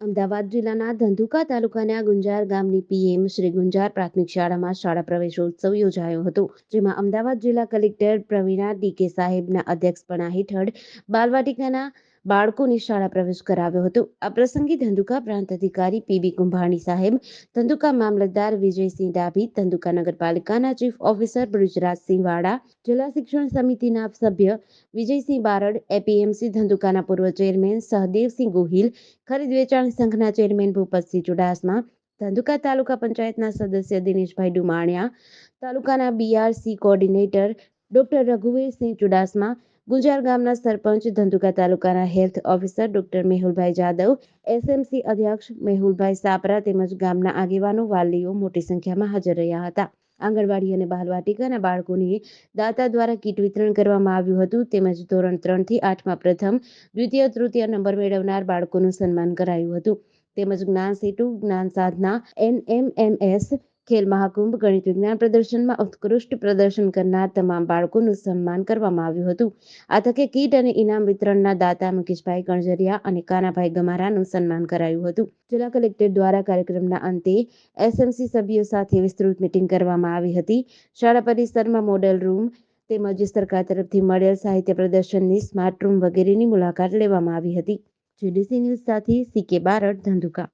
અમદાવાદ જિલ્લાના ધંધુકા તાલુકાના ગુંજાર ગામની પીએમ શ્રી ગુંજાર પ્રાથમિક શાળામાં શાળા પ્રવેશોત્સવ યોજાયો હતો, જેમાં અમદાવાદ જિલ્લા કલેક્ટર પ્રવીણા ડીકે સાહેબના અધ્યક્ષપણા હેઠળ બાલવાટિકાના બાળકોની શાળા પ્રવેશ કરાવ્યો હતો. આ પ્રસંગે ધંધુકા પ્રાંત અધિકારી પીબી કુંભાણી સાહેબ, ધંધુકા મામલતદાર વિજયસિંહ ડાભી, ધંધુકા નગરપાલિકાના ચીફ ઓફિસર બ્રિજરાજસિંહ વાડા, જિલ્લા શિક્ષણ સમિતિના સભ્ય વિજયસિંહ બારડ, એપીએમસી ધંધુકાના પૂર્વ ચેરમેન સહદેવસિંહ ગોહિલ, ખરીદ વેચાણ સંઘના ચેરમેન ભૂપતસિંહ ચુડાસમા, ધંધુકા તાલુકા પંચાયતના સદસ્ય દિનેશભાઈ ડુમાણિયા, તાલુકાના BRC coordinator doctor Raghuvirsinh Chudasama, Gunjar ગામના સરપંચ ધંધુકા તાલુકાના health officer doctor Mehulbhai Jadav, SMC અધ્યક્ષ મેહુલભાઈ સાપરા તેમજ ગામના આગેવાનો વાલીઓ મોટી સંખ્યામાં હાજર રહ્યા હતા. આંગણવાડી અને બાલવાટિકાના બાળકોને દાતા દ્વારા કીટ વિતરણ કરવામાં આવ્યું હતું તેમજ ધોરણ ત્રણથી આઠમાં પ્રથમ, દ્વિતીય, તૃતીય નંબર મેળવનાર બાળકોનું સન્માન કરાયું હતું. તેમજ જ્ઞાન સેતુ, જ્ઞાન સાધના, એનએમએમએસ ખેલ મહાકુંભ ગણિત વિજ્ઞાન પ્રદર્શનમાં ઉત્કૃષ્ટ પ્રદર્શન કરનાર તમામ બાળકોનું સન્માન કરવામાં આવ્યું હતું. આ તકે કીટ અને ઇનામ વિતરણના દાતા મુકેશભાઈ ગણજરિયા અને કાનાભાઈ ગમારાનું સન્માન કરાયું હતું. જિલ્લા કલેક્ટર દ્વારા કાર્યક્રમના અંતે એસએમસી સભ્યો સાથે વિસ્તૃત મિટિંગ કરવામાં આવી હતી. શાળા પરિસરમાં મોડેલ રૂમ તેમજ સરકાર તરફથી મળેલ સાહિત્ય પ્રદર્શનની સ્માર્ટ રૂમ વગેરેની મુલાકાત લેવામાં આવી હતી. જીડીસી ન્યૂઝ સાથે સીકે બારડ ધંધુકા.